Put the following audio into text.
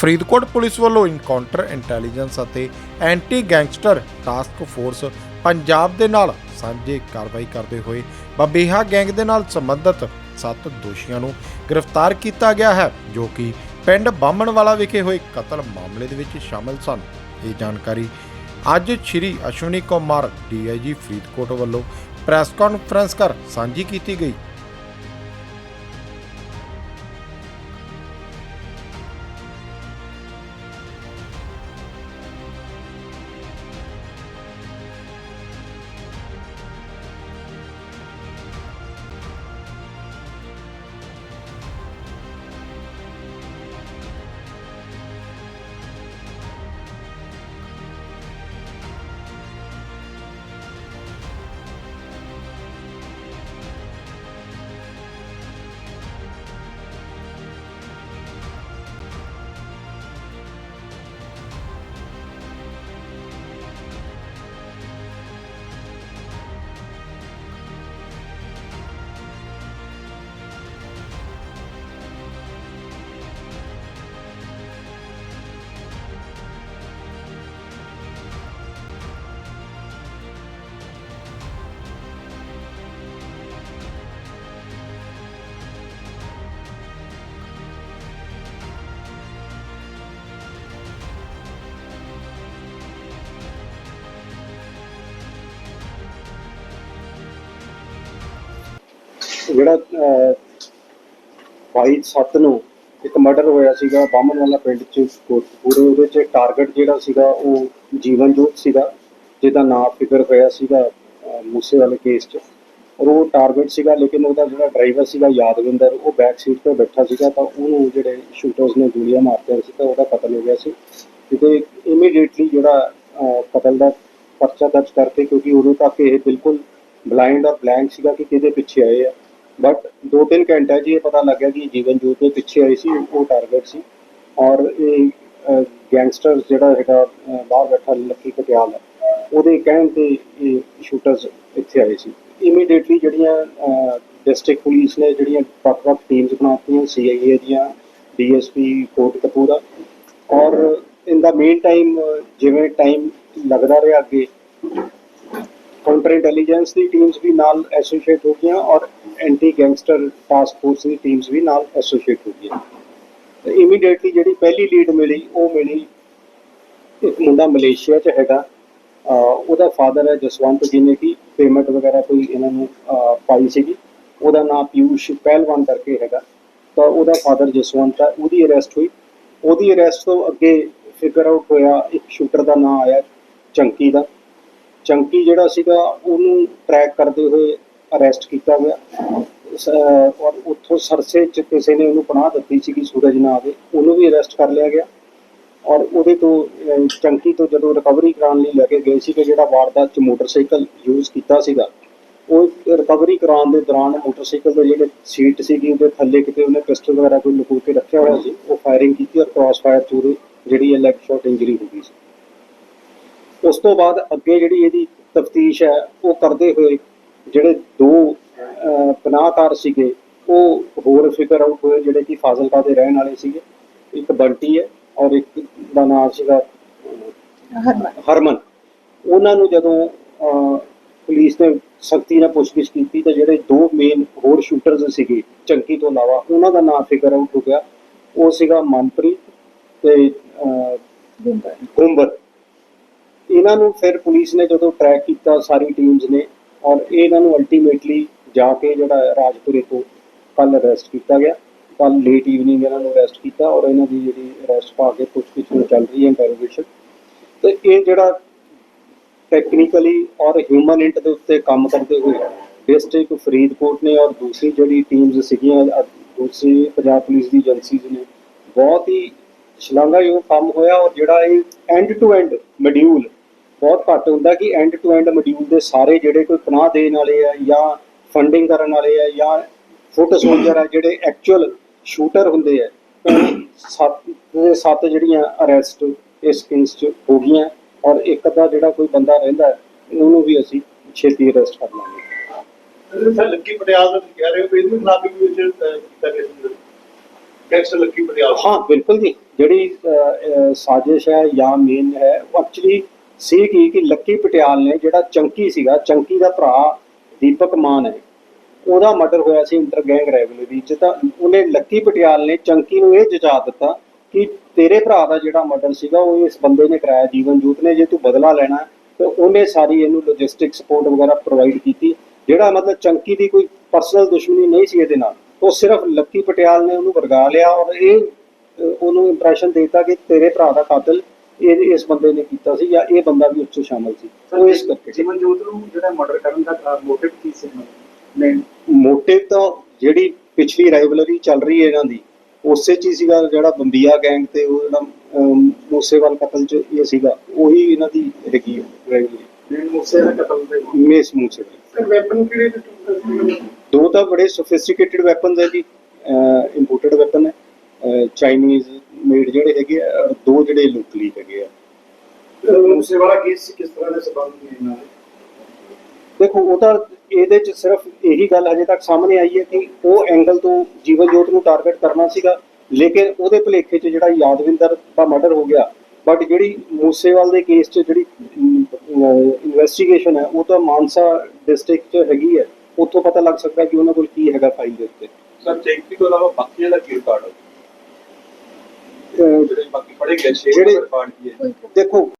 Faridkot police ਵੱਲੋਂ encounter intelligence ਅਤੇ anti gangster task force Punjab ਦੇ ਨਾਲ ਸਾਂਝੇ ਕਾਰਵਾਈ ਕਰਦੇ ਹੋਏ ਬਬੀਹਾ ਗੈਂਗ ਦੇ ਨਾਲ ਸੰਬੰਧਿਤ ਸੱਤ ਦੋਸ਼ੀਆਂ ਨੂੰ ਗ੍ਰਿਫਤਾਰ ਕੀਤਾ ਗਿਆ ਹੈ, ਜੋ ਕਿ ਪਿੰਡ ਬਾਹਮਣਵਾਲਾ ਵਿਖੇ ਹੋਏ ਕਤਲ ਮਾਮਲੇ ਦੇ ਵਿੱਚ ਸ਼ਾਮਲ ਸਨ। ਇਹ ਜਾਣਕਾਰੀ ਅੱਜ ਸ਼੍ਰੀ ਅਸ਼ਵਨੀ ਕੁਮਾਰ ਡੀਆਈਜੀ ਫਰੀਦਕੋਟ ਵੱਲੋਂ ਪ੍ਰੈਸ ਕਾਨਫਰੰਸ ਕਰ ਸਾਂਝੀ ਕੀਤੀ ਗਈ। ਜਿਹੜਾ ਅਹ, 22 ਸੱਤ ਨੂੰ ਇੱਕ ਮਰਡਰ ਹੋਇਆ ਸੀਗਾ ਬਾਮਨ ਵਾਲਾ ਪਿੰਡ ਚ ਕੋਟਪੂਰੇ ਉਹਦੇ ਚ ਟਾਰਗੇਟ ਜਿਹੜਾ ਸੀਗਾ ਉਹ ਜੀਵਨ ਜੋਤ ਸੀਗਾ ਜਿਹਦਾ ਨਾਮ ਫਿਕਰ ਹੋਇਆ ਸੀਗਾ ਅਹ, ਮੂਸੇ ਵਾਲੇ ਕੇਸ ਚ। ਔਰ ਉਹ ਟਾਰਗੇਟ ਸੀਗਾ ਲੇਕਿਨ ਉਹਦਾ ਜਿਹੜਾ ਡਰਾਈਵਰ ਸੀਗਾ ਯਾਦਵਿੰਦਰ ਉਹ ਬੈਕ ਸੀਟ ਤੇ ਬੈਠਾ ਸੀਗਾ ਤਾਂ ਉਹਨੂੰ ਜਿਹੜੇ ਸ਼ੂਟਰਸ ਨੇ ਗੋਲੀਆਂ ਮਾਰਤੀਆਂ ਸੀ ਤਾਂ ਉਹਦਾ ਕਤਲ ਹੋ ਗਿਆ ਸੀ। ਤੇ ਇਮੀਡੀਏਟਲੀ ਜਿਹੜਾ ਕਤਲ ਦਾ ਪਰਚਾ ਦਰਜ ਕਰਕੇ ਕਿਉਂਕਿ ਉਦੋਂ ਤੱਕ ਇਹ ਬਿਲਕੁਲ ਬਲਾਈਂਡ ਔਰ ਬਲੈਂਕ ਸੀਗਾ ਕਿ ਕਿਹਦੇ ਪਿੱਛੇ ਆਏ ਆ। ਬਟ ਦੋ ਤਿੰਨ ਘੰਟੇ 'ਚ ਇਹ ਪਤਾ ਲੱਗਿਆ ਕਿ ਜੀਵਨ ਜੋਤ ਦੇ ਪਿੱਛੇ ਆਏ ਸੀ, ਉਹ ਟਾਰਗੇਟ ਸੀ। ਔਰ ਇਹ ਗੈਂਗਸਟਰ ਜਿਹੜਾ ਹੈਗਾ ਬਾਹਰ ਬੈਠਾ ਲੱਕੀ ਪਟਿਆਲ, ਉਹਦੇ ਕਹਿਣ ਤੇ ਇਹ ਸ਼ੂਟਰਸ ਇੱਥੇ ਆਏ ਸੀ। ਇਮੀਡੀਏਟਲੀ ਜਿਹੜੀਆਂ ਡਿਸਟ੍ਰਿਕਟ ਪੁਲਿਸ ਨੇ ਜਿਹੜੀਆਂ ਵੱਖ-ਵੱਖ ਟੀਮਸ ਬਣਾਤੀਆਂ ਸੀਆਈਏ ਦੀਆਂ ਡੀਐਸਪੀ ਕੋਟ ਕਪੂਰਾ ਔਰ ਇਨ ਦਾ ਮੇਨ ਟਾਈਮ ਜਿਵੇਂ ਟਾਈਮ ਲੱਗਦਾ ਰਿਹਾ ਅੱਗੇ ਕਾਊਂਟਰ ਇੰਟੈਲੀਜੈਂਸ ਦੀ ਟੀਮਸ ਵੀ ਨਾਲ ਐਸੋਸੀਏਟ ਹੋ ਗਈਆਂ ਔਰ ਐਂਟੀ ਗੈਂਗਸਟਰ ਟਾਸਕ ਫੋਰਸ ਦੀ ਟੀਮਸ ਵੀ ਨਾਲ ਐਸੋਸੀਏਟ ਹੋ ਗਈਆਂ। ਤੇ ਇਮੀਡੀਏਟਲੀ ਜਿਹੜੀ ਪਹਿਲੀ ਲੀਡ ਮਿਲੀ, ਉਹ ਮਿਲੀ ਇੱਕ ਮੁੰਡਾ ਮਲੇਸ਼ੀਆ 'ਚ ਹੈਗਾ। ਉਹਦਾ ਫਾਦਰ ਹੈ ਜਸਵੰਤ, ਜਿਹਨੇ ਕਿ ਪੇਮੈਂਟ ਵਗੈਰਾ ਕੋਈ ਇਹਨਾਂ ਨੂੰ ਪਾਈ ਸੀਗੀ। ਉਹਦਾ ਨਾਮ ਪਿਊਸ਼ ਪਹਿਲਵਾਨ ਕਰਕੇ ਹੈਗਾ। ਤਾਂ ਉਹਦਾ ਫਾਦਰ ਜਸਵੰਤ ਹੈ, ਉਹਦੀ ਅਰੈਸਟ ਹੋਈ। ਉਹਦੀ ਅਰੈਸਟ ਤੋਂ ਅੱਗੇ ਫਿਗਰ ਆਊਟ ਹੋਇਆ ਇੱਕ ਸ਼ੂਟਰ ਦਾ ਨਾਮ ਆਇਆ ਚੰਕੀ ਦਾ। ਚੰਕੀ ਜਿਹੜਾ ਸੀਗਾ ਉਹਨੂੰ ਟਰੈਕ ਕਰਦੇ ਹੋਏ ਅਰੈਸਟ ਕੀਤਾ ਗਿਆ। ਸ- ਔਰ ਉੱਥੋਂ ਸਰਸੇ ਚ ਕਿਸੇ ਨੇ ਉਹਨੂੰ ਪਨਾਹ ਦਿੱਤੀ ਸੀਗੀ ਸੂਰਜ ਨਾਂ ਦੇ, ਉਹਨੂੰ ਵੀ ਅਰੈਸਟ ਕਰ ਲਿਆ ਗਿਆ। ਔਰ ਉਹਦੇ ਤੋਂ ਚੰਕੀ ਤੋਂ ਜਦੋਂ ਰਿਕਵਰੀ ਕਰਾਉਣ ਲਈ ਲੈ ਕੇ ਗਏ ਸੀ ਕਿ ਜਿਹੜਾ ਵਾਰਦਾਤ ਚ ਮੋਟਰਸਾਈਕਲ ਯੂਜ਼ ਕੀਤਾ ਸੀਗਾ, ਉਹ ਰਿਕਵਰੀ ਕਰਾਉਣ ਦੇ ਦੌਰਾਨ ਮੋਟਰਸਾਈਕਲ ਦੇ ਜਿਹੜੇ ਸੀਟ ਸੀਗੀ, ਉਹਦੇ ਥੱਲੇ ਕਿਤੇ ਉਹਨੇ ਪਿਸਟਲ ਵਗੈਰਾ ਕੋਈ ਲੁਕੋ ਕੇ ਰੱਖਿਆ ਹੋਇਆ ਸੀ, ਉਹ ਫਾਇਰਿੰਗ ਕੀਤੀ ਔਰ ਕ੍ਰਾਸ ਫਾਇਰ ਥਰੂ ਜਿਹੜੀ ਹੈ ਲੈਗ ਸ਼ਾਟ ਇੰਜਰੀ ਹੋ ਗਈ ਸੀ। ਉਸ ਤੋਂ ਬਾਅਦ ਅੱਗੇ ਜਿਹੜੀ ਇਹਦੀ ਤਫਤੀਸ਼ ਹੈ ਉਹ ਕਰਦੇ ਹੋਏ ਜਿਹੜੇ ਦੋ ਪਨਾਹਕਾਰ ਸੀਗੇ ਉਹ ਹੋਰ ਫਿਗਰ ਆਊਟ ਹੋਏ ਜਿਹੜੇ ਕਿ ਫਾਜ਼ਿਲਕਾ ਦੇ ਰਹਿਣ ਵਾਲੇ ਸੀਗੇ। ਇੱਕ ਬੰਟੀ ਹੈ ਔਰ ਇੱਕ ਦਾ ਨਾਮ ਸੀਗਾ ਹਰਮਨ। ਉਹਨਾਂ ਨੂੰ ਜਦੋਂ ਪੁਲਿਸ ਨੇ ਸਖਤੀ ਨਾਲ ਪੁੱਛਗਿੱਛ ਕੀਤੀ ਤਾਂ ਜਿਹੜੇ ਦੋ ਮੇਨ ਹੋਰ ਸ਼ੂਟਰਸ ਸੀਗੇ ਚੰਕੀ ਤੋਂ ਇਲਾਵਾ ਉਹਨਾਂ ਦਾ ਨਾਮ ਫਿਗਰ ਆਊਟ ਹੋ ਗਿਆ। ਉਹ ਸੀਗਾ ਮਨਪ੍ਰੀਤ ਤੇ ਗੁੰਬਰ ਇਹਨਾਂ ਨੂੰ ਫਿਰ ਪੁਲਿਸ ਨੇ ਜਦੋਂ ਟਰੈਕ ਕੀਤਾ, ਸਾਰੀ ਟੀਮਸ ਨੇ, ਔਰ ਇਹ ਇਹਨਾਂ ਨੂੰ ਅਲਟੀਮੇਟਲੀ ਜਾ ਕੇ ਜਿਹੜਾ ਰਾਜਪੁਰੇ ਤੋਂ ਕੱਲ ਅਰੈਸਟ ਕੀਤਾ ਗਿਆ। ਕੱਲ ਲੇਟ ਈਵਨਿੰਗ ਇਹਨਾਂ ਨੂੰ ਅਰੈਸਟ ਕੀਤਾ ਔਰ ਇਹਨਾਂ ਦੀ ਜਿਹੜੀ ਅਰੈਸਟ ਪਾ ਕੇ ਪੁੱਛਗਿੱਛ ਨੂੰ ਚੱਲ ਰਹੀ ਹੈ ਇੰਟਰੋਗੇਸ਼ਨ ਤੇ ਇਹ ਜਿਹੜਾ ਟੈਕਨੀਕਲੀ ਔਰ ਹਿਊਮਨ ਇੰਟ ਦੇ ਉੱਤੇ ਕੰਮ ਕਰਦੇ ਹੋਏ ਡਿਸਟ੍ਰਿਕਟ ਫਰੀਦਕੋਟ ਨੇ ਔਰ ਦੂਸਰੀ ਜਿਹੜੀ ਟੀਮਸ ਸੀਗੀਆਂ ਅ- ਦੂਸਰੀ ਪੰਜਾਬ ਪੁਲਿਸ ਦੀ ਏਜੰਸੀਜ਼ ਨੇ, ਬਹੁਤ ਹੀ ਸ਼ਲਾਘਾਯੋਗ ਕੰਮ ਹੋਇਆ ਔਰ ਜਿਹੜਾ ਇਹ ਐਂਡ ਟੂ ਐਂਡ ਮੋਡਿਊਲ ਬਹੁਤ ਘੱਟ ਹੁੰਦਾ ਕਿ ਐਂਡ ਟੂ ਐਂਡ ਮੋਡਿਊਲ ਦੇ ਸਾਰੇ ਜਿਹੜੇ ਕੋਈ ਪਨਾਹ ਦੇਣ ਵਾਲੇ ਆ ਜਾਂ ਫੰਡਿੰਗ ਕਰਨ ਵਾਲੇ ਆ ਜਾਂ ਫੁੱਟ ਸੋਲਜਰ ਆ ਜਿਹੜੇ ਐਕਚੁਅਲ ਸ਼ੂਟਰ ਹੁੰਦੇ ਆ ਸੱਤ ਦੇ ਸੱਤ ਜਿਹੜੀਆਂ ਅਰੈਸਟ ਇਸ ਕੇਸ 'ਚ ਹੋ ਗਈਆਂ ਔਰ ਇੱਕ ਦਾ ਜਿਹੜਾ ਕੋਈ ਬੰਦਾ ਰਹਿੰਦਾ ਉਹਨੂੰ ਵੀ ਅਸੀਂ ਛੇਤੀ ਅਰੈਸਟ ਕਰ ਲਾਂਗੇ। ਸਰ ਲੱਕੀ ਪਟਿਆਲ ਦਾ ਕਹਿ ਰਹੇ ਹੋ ਕਿ ਇਹਦੇ ਖਿਲਾਫ ਵੀ ਕੁਝ ਕੀਤਾ ਗਿਆ ਸੀ ਗੈਂਗਸਟਰ ਲੱਕੀ ਪਟਿਆਲਾ। ਹਾਂ ਬਿਲਕੁਲ ਜੀ। ਜਿਹੜੀ ਸਾਜ਼ਿਸ਼ ਹੈ ਜਾਂ ਮੇਨ ਹੈ ਉਹ ਐਕਚੁਅਲੀ ਸੀ ਕੀ ਕਿ ਲੱਕੀ ਪਟਿਆਲ ਨੇ ਜਿਹੜਾ ਚੰਕੀ ਸੀਗਾ ਚੰਕੀ ਦਾ ਭਰਾ ਦੀਪਕ ਮਾਨ ਹੈ ਉਹਦਾ ਮਰਡਰ ਹੋਇਆ ਸੀ ਇੰਟਰ ਗੈਂਗ ਰੈਵਲਰੀ ਚ ਤਾਂ ਉਹਨੇ ਲੱਕੀ ਪਟਿਆਲ ਨੇ ਚੰਕੀ ਨੂੰ ਇਹ ਜਜਾ ਦਿੱਤਾ ਕਿ ਤੇਰੇ ਭਰਾ ਦਾ ਜਿਹੜਾ ਮਰਡਰ ਸੀਗਾ ਉਹ ਇਸ ਬੰਦੇ ਨੇ ਕਰਾਇਆ ਜੀਵਨ ਜੂਤ ਨੇ ਜੇ ਤੂੰ ਬਦਲਾ ਲੈਣਾ ਹੈ, ਤੇ ਉਹਨੇ ਸਾਰੀ ਇਹਨੂੰ ਲੌਜਿਸਟਿਕ ਸਪੋਰਟ ਵਗੈਰਾ ਪ੍ਰੋਵਾਈਡ ਕੀਤੀ ਜਿਹੜਾ ਮਤਲਬ ਚੰਕੀ ਦੀ ਕੋਈ ਪਰਸਨਲ ਦੁਸ਼ਮਣੀ ਨਹੀਂ ਸੀ ਇਹਦੇ ਨਾਲ ਉਹ ਸਿਰਫ ਲੱਕੀ ਪਟਿਆਲ ਨੇ ਉਹਨੂੰ ਵਰਗਾ ਲਿਆ ਔਰ ਇਹ ਅਹ, ਉਹਨੂੰ ਇੰਪ੍ਰੈਸ਼ਨ ਦਿੱਤਾ ਕਿ ਤੇਰੇ ਭਰਾ ਦਾ ਕਾਤਲ ਇਹ ਇਸ ਬੰਦੇ ਨੇ ਕੀਤਾ ਸੀ ਜਾਂ ਇਹ ਬੰਦਾ ਵੀ ਉਸ 'ਚ ਸ਼ਾਮਲ ਸੀ? ਉਹ ਇਸ ਕਰਕੇ ਜੀਵਨ ਜੋਤ ਨੂੰ ਜਿਹੜਾ ਮਰਡਰ ਕਰਨ ਦਾ ਮੋਟਿਵ ਕੀ ਸੀ? ਮੇਨ ਮੋਟਿਵ ਤਾਂ ਜਿਹੜੀ ਪਿਛਲੀ ਰਾਈਵਲਰੀ ਚੱਲ ਰਹੀ ਹੈ ਇਹਨਾਂ ਦੀ ਉਸੇ ਚ ਹੀ ਸੀਗਾ ਜਿਹੜਾ ਬੰਬੀਆ ਗੈਂਗ ਤੇ ਉਹ ਜਿਹੜਾ ਮੂਸੇਵਾਲ ਕਤਲ ਚ ਇਹ ਸੀਗਾ ਉਹੀ ਇਹਨਾਂ ਦੀ ਹੈ ਰਾਈਵਲਰੀ। ਮੂਸੇ ਦਾ ਕਤਲ ਦੇ ਮੇਸ ਸਰ ਵੈਪਨ ਕਿਹੜੇ ਦੋ ਤਾਂ ਬੜੇ ਸੋਫਿਸਟੀਕੇਟਿਡ ਵੈਪਨਸ ਹੈ ਜੀ ਇੰਪੋਰਟਡ ਵੈਪਨ ਹੈ ਚਾਈਨੀਜ਼ ਮੇਡ ਜਿਹੜੇ ਹੈਗੇ ਆ ਔਰ ਦੋ ਜਿਹੜੇ ਲੋਕਲੀ ਹੈਗੇ ਆ। ਮੂਸੇ ਵਾਲਾ ਕੇਸ ਕਿਸ ਤਰ੍ਹਾਂ ਦੇ ਸਬੰਧ ਨੇ ਇਹਨਾਂ ਦੇ? ਦੇਖੋ ਉਹ ਤਾਂ ਇਹਦੇ ਚ ਸਿਰਫ ਇਹੀ ਗੱਲ ਹਜੇ ਤੱਕ ਸਾਹਮਣੇ ਆਈ ਹੈ ਕਿ ਉਹ ਐਂਗਲ ਤੋਂ ਜੀਵਨ ਜੋਤ ਨੂੰ ਟਾਰਗੇਟ ਕਰਨਾ ਸੀਗਾ ਲੇਕਿਨ ਉਹਦੇ ਭੁਲੇਖੇ 'ਚ ਜਿਹੜਾ ਯਾਦਵਿੰਦਰ ਦਾ ਮਰਡਰ ਹੋ ਗਿਆ ਬਟ ਜਿਹੜੀ ਮੂਸੇਵਾਲ ਦੇ ਕੇਸ 'ਚ ਜਿਹੜੀ ਇਨਵੈਸਟੀਗੇਸ਼ਨ ਹੈ ਉਹ ਤਾਂ ਮਾਨਸਾ ਡਿਸਟ੍ਰਿਕਟ 'ਚ ਹੈਗੀ ਹੈ। ਉੱਥੋਂ ਪਤਾ ਲੱਗ ਸਕਦਾ ਕਿ ਉਹਨਾਂ ਕੋਲ ਕੀ ਹੈਗਾ ਫਾਈਲ ਦੇ ਉੱਤੇ। ਸਰ ਚੈਂਕੀ ਤੋਂ ਇਲਾਵਾ ਬਾਕੀਆਂ ਦਾ ਕੀ ਰਿਕਾਰਡ ਹੈ? ਜਿਹੜੇ ਬਾਕੀ ਫੜੇ ਗਏ ਜਿਹੜੇ- ਦੇਖੋ